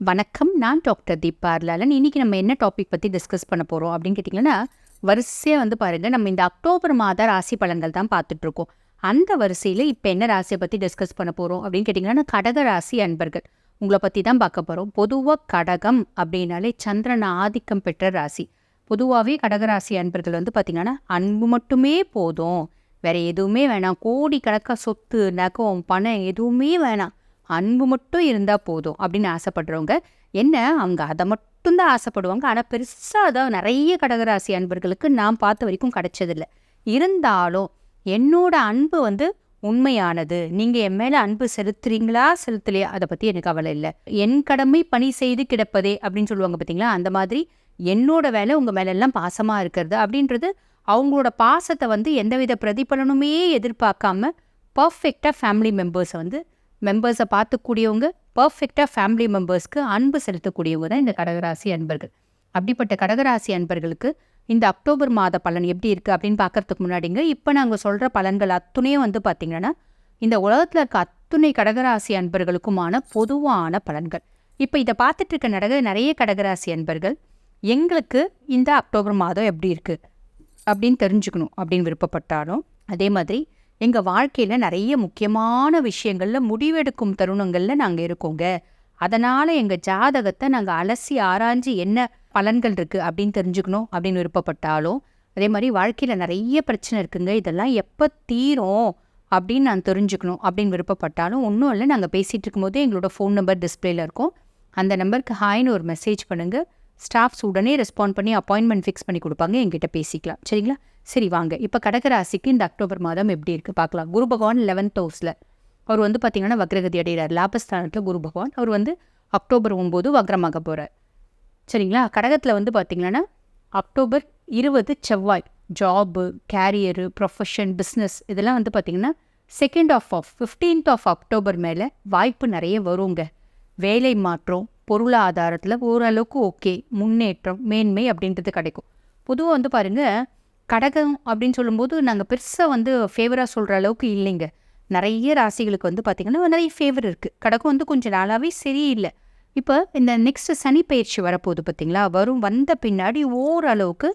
வணக்கம். நான் டாக்டர் தீபா அர்லாலன் இன்னைக்கு நம்ம என்ன டாபிக் பற்றி டிஸ்கஸ் பண்ண போகிறோம் அப்படின்னு கேட்டிங்கன்னா வரிசையாக வந்து பாருங்கள் நம்ம இந்த அக்டோபர் மாத ராசி பலன்கள் தான் பார்த்துட்டு இருக்கோம் அந்த வரிசையில் இப்போ என்ன ராசியை பற்றி டிஸ்கஸ் பண்ண போகிறோம் அப்படின்னு கேட்டிங்கன்னா கடக ராசி அன்பர்கள் உங்களை பற்றி தான் பார்க்க போகிறோம் பொதுவாக கடகம் அப்படின்னாலே சந்திரன் ஆதிக்கம் பெற்ற ராசி. பொதுவாகவே கடகராசி அன்பர்கள் வந்து பார்த்திங்கன்னா அன்பு மட்டுமே போதும். வேற எதுவுமே வேணாம். கோடிக்கணக்காக சொத்து நகம் பணம் எதுவுமே வேணாம். அன்பு மட்டும் இருந்தால் போதும் அப்படின்னு ஆசைப்படுறவங்க என்ன அவங்க அதை மட்டும்தான் ஆசைப்படுவாங்க. ஆனால் பெருசாக அதான் நிறைய கடகராசி அன்பர்களுக்கு நான் பார்த்த வரைக்கும் கிடைச்சதில்ல. இருந்தாலும் என்னோட அன்பு வந்து உண்மையானது. நீங்கள் என் மேலே அன்பு செலுத்துறீங்களா? செலுத்தலையா? அதை பற்றி எனக்கு கவலை இல்லை. என் கடமை பணி செய்து கிடப்பதே அப்படின்னு சொல்லுவாங்க பார்த்தீங்களா அந்த மாதிரி என்னோட வேலை உங்கள் மேலெல்லாம் பாசமாக இருக்கிறது அப்படின்றது அவங்களோட பாசத்தை வந்து எந்தவித பிரதிபலனுமே எதிர்பார்க்காம பர்ஃபெக்டாக ஃபேமிலி மெம்பர்ஸை வந்து மெம்பர்ஸை பார்த்துக்கூடியவங்க பர்ஃபெக்டாக ஃபேமிலி மெம்பர்ஸ்க்கு அன்பு செலுத்தக்கூடியவங்க தான் இந்த கடகராசி அன்பர்கள். அப்படிப்பட்ட கடகராசி அன்பர்களுக்கு இந்த அக்டோபர் மாத பலன் எப்படி இருக்குது அப்படின்னு பார்க்கறதுக்கு முன்னாடிங்க இப்போ நாங்கள் சொல்கிற பலன்கள் அத்துணையும் வந்து பார்த்திங்கன்னா இந்த உலகத்தில் இருக்க அத்துணை கடகராசி அன்பர்களுக்குமான பொதுவான பலன்கள். இப்போ இதை பார்த்துட்டு இருக்க நடக நிறைய கடகராசி அன்பர்கள் எங்களுக்கு இந்த அக்டோபர் மாதம் எப்படி இருக்குது அப்படின்னு தெரிஞ்சுக்கணும் அப்படின்னு விருப்பப்பட்டாலும் அதே மாதிரி எங்கள் வாழ்க்கையில் நிறைய முக்கியமான விஷயங்களில் முடிவெடுக்கும் தருணங்களில் நாங்கள் இருக்கோங்க. அதனால் எங்கள் ஜாதகத்தை நாங்கள் அலசி ஆராய்ஞ்சு என்ன பலன்கள் இருக்குது அப்படின்னு தெரிஞ்சுக்கணும் அப்படின்னு விருப்பப்பட்டாலும் அதே மாதிரி வாழ்க்கையில் நிறைய பிரச்சனை இருக்குங்க. இதெல்லாம் எப்போ தீரும் அப்படின்னு நான் தெரிஞ்சுக்கணும் அப்படின்னு விருப்பப்பட்டாலும் ஒன்றும் இல்லை. நாங்கள் பேசிகிட்டு இருக்கும்போது எங்களோட ஃபோன் நம்பர் டிஸ்பிளேல இருக்கும். அந்த நம்பருக்கு ஹாய்னு ஒரு மெசேஜ் பண்ணுங்கள் ஸ்டாஃப்ஸ் உடனே ரெஸ்பாண்ட் பண்ணி அப்பாயின்மெண்ட் ஃபிக்ஸ் பண்ணி கொடுப்பாங்க. எங்கிட்ட பேசிக்கலாம். சரிங்களா? சரி வாங்க. இப்போ கடகராசிக்கு இந்த அக்டோபர் மாதம் எப்படி இருக்குது பார்க்கலாம். குரு பகவான் லெவன்த் ஹவுஸில் அவர் வந்து பார்த்தீங்கன்னா வக்ரகதி அடைகிறார் லாபஸ்தானத்தில் குரு பகவான். அவர் வந்து அக்டோபர் ஒம்பது வக்ரமாக போகிறார் சரிங்களா? கடகத்தில் வந்து பார்த்திங்கன்னா அக்டோபர் இருபது செவ்வாய். ஜாபு கேரியரு ப்ரொஃபஷன் பிஸ்னஸ் இதெல்லாம் வந்து பார்த்திங்கன்னா second of of fifteenth of October மேலே வாய்ப்பு நிறைய வருங்க. வேலை மாற்றம் பொருளாதாரத்தில் ஓரளவுக்கு ஓகே முன்னேற்றம் மேன்மை அப்படின்றது கிடைக்கும். பொதுவாக வந்து பாருங்கள் கடகம் அப்படின்னு சொல்லும்போது நாங்கள் பெருசாக வந்து ஃபேவராக சொல்கிற அளவுக்கு இல்லைங்க. நிறைய ராசிகளுக்கு வந்து பார்த்திங்கன்னா நிறைய ஃபேவர் இருக்குது கடகம் வந்து கொஞ்சம் நாளாகவே சரியில்லை. இப்போ இந்த நெக்ஸ்ட் சனி பயிற்சி வரப்போகுது பார்த்தீங்களா வரும் வந்த பின்னாடி ஓரளவுக்கு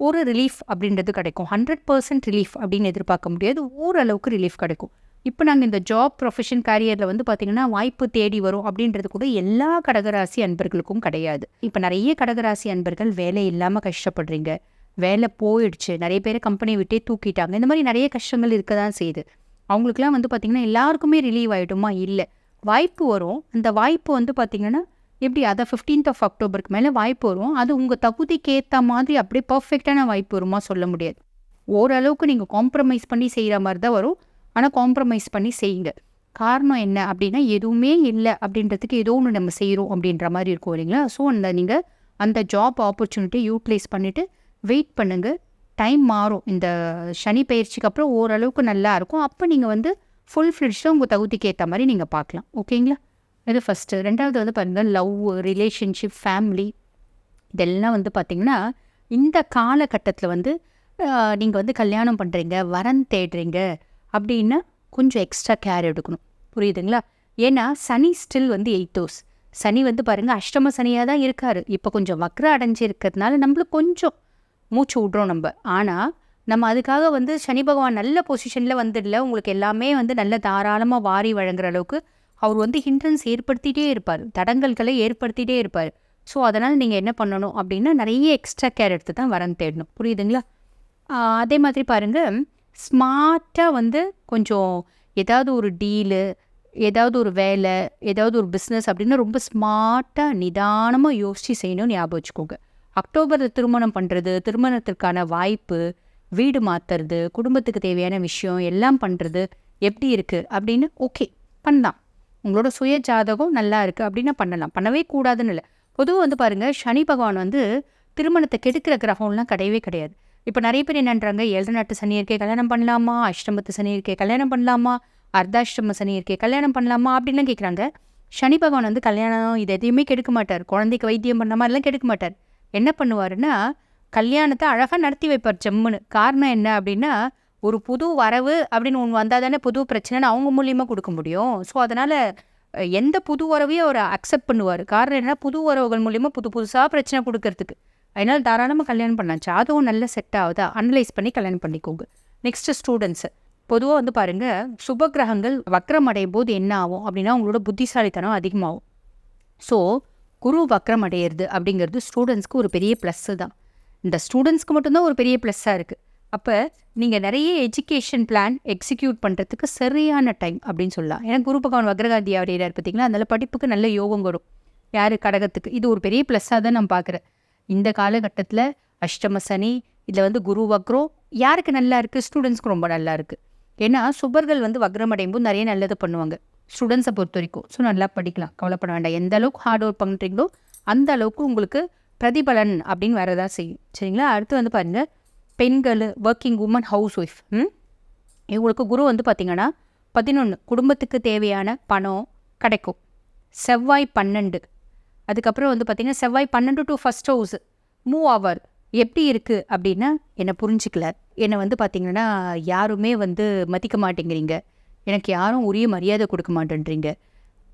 ஒரு ரிலீஃப் அப்படின்றது கிடைக்கும். ஹண்ட்ரட் பர்சன்ட் ரிலீஃப் அப்படின்னு எதிர்பார்க்க முடியாது. ஓரளவுக்கு ரிலீஃப் கிடைக்கும். இப்போ நாங்கள் இந்த ஜாப் ப்ரொஃபஷன் கேரியரில் வந்து பார்த்திங்கன்னா வாய்ப்பு தேடி வரும் அப்படின்றது கூட எல்லா கடகராசி அன்பர்களுக்கும் கிடையாது. இப்போ நிறைய கடகராசி அன்பர்கள் வேலை இல்லாமல் கஷ்டப்படுறீங்க. வேலை போயிடுச்சு. நிறைய பேர் கம்பெனியை விட்டே தூக்கிட்டாங்க. இந்த மாதிரி நிறைய கஷ்டங்கள் இருக்க தான் செய்யுது. அவங்களுக்குலாம் வந்து பார்த்திங்கன்னா எல்லாருக்குமே ரிலீவ் ஆகிடுமா இல்லை. வாய்ப்பு வரும். அந்த வாய்ப்பு வந்து பார்த்திங்கன்னா எப்படி? அதை ஃபிஃப்டீன்த் ஆஃப் அக்டோபருக்கு மேலே வாய்ப்பு வரும். அது உங்கள் தகுதிக்கு ஏற்ற மாதிரி அப்படியே பர்ஃபெக்டான வாய்ப்பு வருமா சொல்ல முடியாது. ஓரளவுக்கு நீங்கள் காம்ப்ரமைஸ் பண்ணி செய்கிற மாதிரி தான் வரும். ஆனால் காம்ப்ரமைஸ் பண்ணி செய்யுங்க. காரணம் என்ன அப்படின்னா எதுவுமே இல்லை அப்படின்றதுக்கு ஏதோ ஒன்று நம்ம செய்கிறோம் அப்படின்ற மாதிரி இருக்கும் இல்லைங்களா? ஸோ அந்த நீங்கள் அந்த ஜாப் ஆப்பர்ச்சுனிட்டி யூட்டிலைஸ் பண்ணிவிட்டு வெயிட் பண்ணுங்கள் டைம் மாறும். இந்த சனி பயிற்சிக்கு அப்புறம் ஓரளவுக்கு நல்லா இருக்கும். அப்போ நீங்கள் வந்து ஃபுல் ஃப்ளிட்ஸில் உங்கள் தகுதிக்கு ஏற்ற மாதிரி நீங்கள் பார்க்கலாம். ஓகேங்களா? இது ஃபஸ்ட்டு ரெண்டாவது வந்து பாருங்கள் லவ் ரிலேஷன்ஷிப் ஃபேமிலி இதெல்லாம் வந்து பார்த்திங்கன்னா இந்த காலகட்டத்தில் வந்து நீங்கள் வந்து கல்யாணம் பண்ணுறீங்க வரன் தேடுறீங்க அப்படின்னா கொஞ்சம் எக்ஸ்ட்ரா கேர் எடுக்கணும். புரியுதுங்களா? ஏன்னா சனி ஸ்டில் வந்து எயிட் ஹவுஸ் சனி வந்து பாருங்கள் அஷ்டம சனியாக தான் இருக்கார். இப்போ கொஞ்சம் வக்ர அடைஞ்சு இருக்கிறதுனால நம்மளுக்கு கொஞ்சம் மூச்சு விட்றோம் நம்ம. ஆனால் நம்ம அதுக்காக வந்து சனி பகவான் நல்ல பொசிஷனில் வந்துடல உங்களுக்கு எல்லாமே வந்து நல்ல தாராளமாக வாரி வழங்குற அளவுக்கு அவர் வந்து ஹிண்ட்ரன்ஸ் ஏற்படுத்திகிட்டே இருப்பார். தடங்கல்களை ஏற்படுத்திகிட்டே இருப்பார். ஸோ அதனால் நீங்கள் என்ன பண்ணணும் அப்படின்னா நிறைய எக்ஸ்ட்ரா கேர் எடுத்து தான் வரன் தேடணும். புரியுதுங்களா? அதே மாதிரி பாருங்கள் ஸ்மார்ட்டாக வந்து கொஞ்சம் ஏதாவது ஒரு டீலு ஏதாவது ஒரு வேலை ஏதாவது ஒரு பிஸ்னஸ் அப்படின்னு ரொம்ப ஸ்மார்ட்டாக நிதானமாக யோசித்து செய்யணும்னு ஞாபகம் வச்சுக்கோங்க. அக்டோபரில் திருமணம் பண்ணுறது திருமணத்திற்கான வாய்ப்பு வீடு மாற்றுறது குடும்பத்துக்கு தேவையான விஷயம் எல்லாம் பண்ணுறது எப்படி இருக்குது அப்படின்னு ஓகே பண்ணலாம். உங்களோட சுய ஜாதகம் நல்லா இருக்குது அப்படின்னா பண்ணலாம். பண்ணவே கூடாதுன்னு இல்லை. பொதுவாக வந்து பாருங்கள் சனி பகவான் வந்து திருமணத்தை கெடுக்கிற கிரகம்லாம் கிடையவே கிடையாது. இப்போ நிறைய பேர் என்னன்றாங்க ஏழு நாட்டு சனி இருக்கே கல்யாணம் பண்ணலாமா? அஷ்டமத்து சனி இருக்கே கல்யாணம் பண்ணலாமா? அர்த்தாஷ்டம சனி இருக்கே கல்யாணம் பண்ணலாமா? அப்படின்லாம் கேட்குறாங்க சனி பகவான் வந்து கல்யாணம் இது எதையுமே கெடுக்க மாட்டார். குழந்தைக்கு வைத்தியம் பண்ண மாதிரிலாம் கெடுக்க மாட்டார். என்ன பண்ணுவாருன்னா கல்யாணத்தை அழகாக நடத்தி வைப்பார் ஜம்முன்னு காரணம் என்ன அப்படின்னா ஒரு புது வரவு அப்படின்னு ஒன்று வந்தால் தானே புது பிரச்சனைன்னு அவங்க மூலியமாக கொடுக்க முடியும். ஸோ அதனால் எந்த புது உறவையும் அவர் அக்செப்ட் பண்ணுவார். காரணம் என்ன புது உறவுகள் மூலியமாக புது புதுசாக பிரச்சனை கொடுக்கறதுக்கு. அதனால் தாராளமாக கல்யாணம் பண்ணலாம். ஜாதகம் நல்ல செட் ஆகுதா? அனலைஸ் பண்ணி கல்யாணம் பண்ணிக்கோங்க. நெக்ஸ்ட்டு ஸ்டூடெண்ட்ஸு பொதுவாக வந்து பாருங்க சுப கிரகங்கள் வக்ரம் அடையும் போது என்ன ஆகும் அப்படின்னா உங்களோட புத்திசாலித்தனம் அதிகமாகும். ஸோ குரு வக்ரம் அடையிறது அப்படிங்கிறது ஸ்டூடெண்ட்ஸ்க்கு ஒரு பெரிய ப்ளஸ்ஸு தான். இந்த ஸ்டூடெண்ட்ஸ்க்கு மட்டும்தான் ஒரு பெரிய ப்ளஸ்ஸாக இருக்குது அப்போ நீங்கள் நிறைய எஜுகேஷன் பிளான் எக்ஸிக்யூட் பண்ணுறதுக்கு சரியான டைம் அப்படின்னு சொல்லலாம். ஏன்னா குரு பகவான் வக்ரகாந்தி அடையிறார் பார்த்தீங்களா? அதனால படிப்புக்கு நல்ல யோகம் வரும். யார்? கடகத்துக்கு. இது ஒரு பெரிய ப்ளஸ்ஸாக தான் நான் பார்க்குறேன். இந்த காலகட்டத்தில் அஷ்டம சனி இதில் வந்து குரு வக்ரம் யாருக்கு நல்லா இருக்குது ஸ்டூடெண்ட்ஸ்க்கு ரொம்ப நல்லா இருக்குது ஏன்னா சுபர்கள் வந்து வக்ரம் அடையும் போது நிறைய நல்லது பண்ணுவாங்க. ஸ்டூடெண்ட்ஸை பொறுத்த வரைக்கும் ஸோ நல்லா படிக்கலாம். கவலைப்பட வேண்டாம். எந்த அளவுக்கு ஹார்ட் ஒர்க் பண்ணுறீங்களோ அந்த அளவுக்கு உங்களுக்கு பிரதிபலன் அப்படின்னு வரதா செய்யும். சரிங்களா? அடுத்து வந்து பாருங்கள் பெண்கள் ஒர்க்கிங் உமன் ஹவுஸ் ஒய்ஃப் இவங்களுக்கு குரு வந்து பார்த்திங்கன்னா பதினொன்று குடும்பத்துக்கு தேவையான பணம் கிடைக்கும். செவ்வாய் பன்னெண்டு. அதுக்கப்புறம் வந்து பார்த்திங்கன்னா செவ்வாய் பன்னெண்டு டு ஃபஸ்ட் ஹவுஸ் மூவ் அவர் எப்படி இருக்குது அப்படின்னா என்னை புரிஞ்சிக்கல. என்னை வந்து பார்த்திங்கன்னா யாருமே வந்து மதிக்க மாட்டேங்கிறீங்க. எனக்கு யாரும் உரிய மரியாதை கொடுக்க மாட்டேன்றீங்க.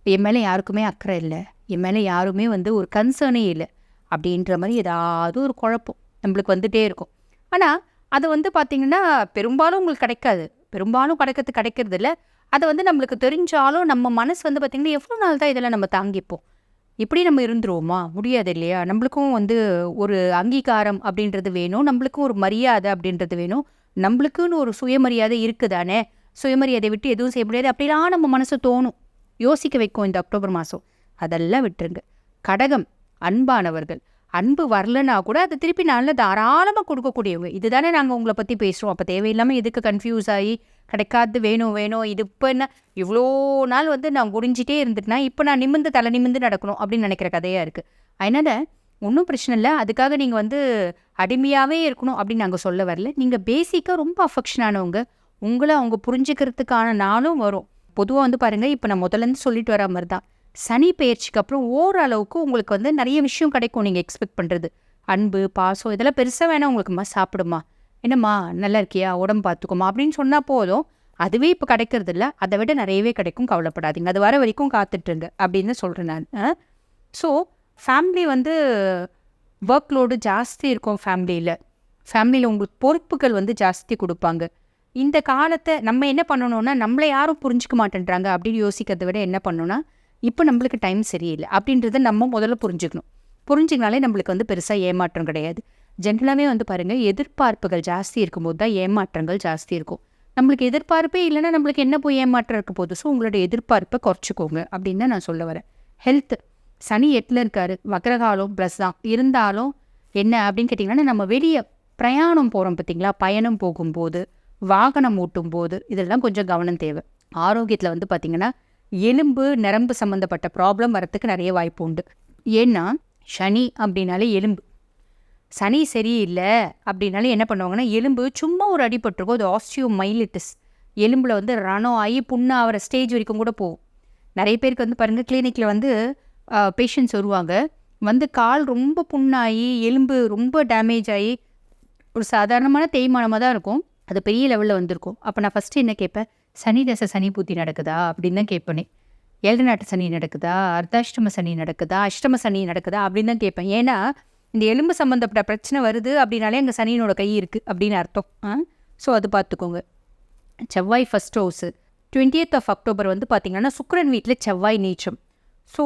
என் மேலே யாருக்குமே அக்கறை இல்லை. என் மேலே யாருமே வந்து ஒரு கன்சர்னே இல்லை. அப்படின்ற மாதிரி ஏதாவது ஒரு குழப்பம் நம்மளுக்கு வந்துட்டே இருக்கும். ஆனால் அது வந்து பார்த்திங்கன்னா பெரும்பாலும் உங்களுக்கு கிடைக்காது. பெரும்பாலும் கிடைக்கிறது கிடைக்கிறது இல்லை. அதை வந்து நம்மளுக்கு தெரிஞ்சாலும் நம்ம மனசு வந்து பார்த்திங்கன்னா எவ்வளோ நாள் தான் இதெல்லாம் நம்ம தாங்கிப்போம். இப்படி நம்ம இருந்துருவோமா? முடியாது இல்லையா? நம்மளுக்கும் வந்து ஒரு அங்கீகாரம் அப்படின்றது வேணும். நம்மளுக்கும் ஒரு மரியாதை அப்படின்றது வேணும். நம்மளுக்குன்னு ஒரு சுயமரியாதை இருக்குதானே? சுயமரியாதை விட்டு எதுவும் செய்ய முடியாது. அப்படிலாம் நம்ம மனசு தோணும். யோசிக்க வைக்கும் இந்த அக்டோபர் மாதம் அதெல்லாம் விட்டுருங்க. கடகம் அன்பானவர்கள். அன்பு வரலன்னா கூட அதை திருப்பி நல்ல தாராளமாக கொடுக்கக்கூடியவங்க. இதுதானே நாங்கள் உங்களை பற்றி பேசுகிறோம் அப்போ தேவையில்லாமல் எதுக்கு கன்ஃபியூஸ் ஆகி கிடைக்காது வேணும் வேணும் இது இப்போ என்ன இவ்வளோ நாள் வந்து நான் குடிஞ்சிட்டே இருந்துட்டுனா இப்போ நான் நிமிந்து தலை நிமிந்து நடக்கணும் அப்படின்னு நினைக்கிற கதையாக இருக்குது அதனால் ஒன்றும் பிரச்சனை இல்லை. அதுக்காக நீங்கள் வந்து அடிமையாகவே இருக்கணும் அப்படின்னு நாங்கள் சொல்ல வரல. நீங்கள் பேசிக்காக ரொம்ப அஃபெக்ஷனானவங்க உங்களை அவங்க புரிஞ்சுக்கிறதுக்கான நாளும் வரும். பொதுவாக வந்து பாருங்கள் இப்போ நான் முதலேருந்து சொல்லிட்டு வர மாதிரி தான். சனி பயிற்சிக்கு அப்புறம் ஓரளவுக்கு உங்களுக்கு வந்து நிறைய விஷயம் கிடைக்கும் நீங்கள் எக்ஸ்பெக்ட் பண்ணுறது அன்பு பாசம் இதெல்லாம் பெருசாக வேணால் உங்களுக்குமா சாப்பிடுமா? என்னம்மா நல்லா இருக்கியா? உடம்பு பார்த்துக்கோமா? அப்படின்னு சொன்னால் போதும். அதுவே இப்போ கிடைக்கிறது இல்லை. அதை விட நிறையவே கிடைக்கும். கவலைப்படாதீங்க. அது வர வரைக்கும் காத்துட்ருங்க அப்படின்னு சொல்கிறேன் நான். ஸோ ஃபேமிலி வந்து ஒர்க் லோடு ஜாஸ்தி இருக்கும் ஃபேமிலியில் ஃபேமிலியில் உங்களுக்கு பொறுப்புகள் வந்து ஜாஸ்தி கொடுப்பாங்க. இந்த காலத்தை நம்ம என்ன பண்ணணும்னா நம்மளை யாரும் புரிஞ்சுக்க மாட்டேன்றாங்க அப்படின்னு யோசிக்கிறத விட என்ன பண்ணணும்னா இப்போ நம்மளுக்கு டைம் சரியில்லை அப்படின்றத நம்ம முதல்ல புரிஞ்சுக்கணும். புரிஞ்சுக்கினாலே நம்மளுக்கு வந்து பெருசாக ஏமாற்றம் கிடையாது. ஜென்ரலாகவே வந்து பாருங்கள் எதிர்பார்ப்புகள் ஜாஸ்தி இருக்கும்போது தான் ஏமாற்றங்கள் ஜாஸ்தி இருக்கும். நம்மளுக்கு எதிர்பார்ப்பே இல்லைன்னா நம்மளுக்கு என்ன போய் ஏமாற்றம் இருக்க போகுது? ஸோ உங்களோட எதிர்பார்ப்பை குறைச்சிக்கோங்க அப்படின்னு தான் நான் சொல்ல வரேன். ஹெல்த் சனி எட்டில் இருக்காரு. வக்ரகாலம் ப்ளஸ் தான். இருந்தாலும் என்ன அப்படின்னு கேட்டிங்கன்னா நம்ம வெளியே பிரயாணம் போகிறோம் பார்த்தீங்களா பயணம் போகும்போது. வாகனம் ஓட்டும் போது இதெல்லாம் கொஞ்சம் கவனம் தேவை. ஆரோக்கியத்தில் வந்து பார்த்திங்கன்னா எலும்பு நரம்பு சம்மந்தப்பட்ட ப்ராப்ளம் வரத்துக்கு நிறைய வாய்ப்பு உண்டு. ஏன்னா சனி அப்படின்னாலே எலும்பு. சனி சரியில்லை அப்படின்னாலே என்ன பண்ணுவாங்கன்னா எலும்பு சும்மா ஒரு அடிபட்டிருக்கும் அது ஆஸ்டியோ மைலிட்டிஸ் எலும்பில் வந்து ரணம் ஆகி புண்ணாகிற ஸ்டேஜ் வரைக்கும் கூட போகும். நிறைய பேருக்கு வந்து பாருங்கள் கிளினிக்கில் வந்து பேஷண்ட்ஸ் வருவாங்க. வந்து கால் ரொம்ப புண்ணாகி எலும்பு ரொம்ப டேமேஜ் ஆகி ஒரு சாதாரணமான தேய்மானமாக தான் இருக்கும். அது பெரிய லெவலில் வந்திருக்கும். அப்போ நான் ஃபஸ்ட்டு என்ன கேட்பேன்? சனி தசை சனி பூத்தி நடக்குதா? அப்படின்னு தான் கேட்பேனே. ஏழு நாட்டு சனி நடக்குதா? அர்த்தாஷ்டம சனி நடக்குதா? அஷ்டம சனி நடக்குதா? அப்படின்னு தான் கேட்பேன். ஏன்னா இந்த எலும்பு சம்மந்தப்பட்ட பிரச்சனை வருது அப்படின்னாலே அங்கே சனியினோட கை இருக்குது அப்படின்னு அர்த்தம். ஆ? ஸோ அது பார்த்துக்கோங்க. செவ்வாய் first house twentieth of October வந்து பார்த்திங்கன்னா சுக்ரன் வீட்டில் செவ்வாய் நீச்சம். ஸோ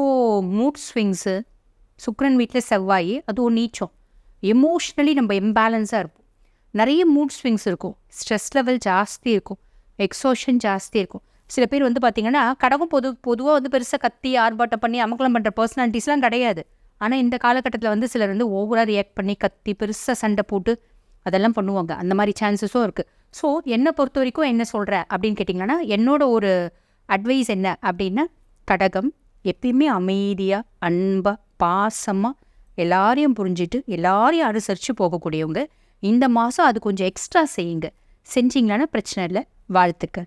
மூட் ஸ்விங்ஸு சுக்ரன் வீட்டில் செவ்வாய் அதுவும் நீச்சம். எமோஷ்னலி நம்ம இம்பேலன்ஸாக இருப்போம். நிறைய மூட் ஸ்விங்ஸ் இருக்கும். ஸ்ட்ரெஸ் லெவல் ஜாஸ்தி இருக்கும். எக்ஸோஷன் ஜாஸ்தி இருக்கும். சில பேர் வந்து பார்த்திங்கன்னா கடவும் பொது பொதுவாக வந்து பெருசாக கத்தி ஆர்ப்பாட்டம் பண்ணி அமக்கலம் பண்ணுற பர்சனாலிட்டிஸ்லாம் கிடையாது. ஆனால் இந்த காலகட்டத்தில் வந்து சிலர் வந்து ஓவராக ரியாக்ட் பண்ணி கத்தி பெருசாக சண்டை போட்டு அதெல்லாம் பண்ணுவாங்க. அந்த மாதிரி சான்சஸும் இருக்குது ஸோ என்னை பொறுத்த வரைக்கும் என்ன சொல்கிற அப்படின்னு கேட்டிங்கன்னா என்னோட ஒரு அட்வைஸ் என்ன அப்படின்னா கடகம் எப்பயுமே அமைதியாக அன்பாக பாசமாக எல்லாரையும் புரிஞ்சிட்டு எல்லாரையும் அனுசரித்து போகக்கூடியவங்க. இந்த மாதம் அது கொஞ்சம் எக்ஸ்ட்ரா செய்யுங்க. செஞ்சிங்களான்னா பிரச்சனை இல்லை. வாழ்த்துக்கள்.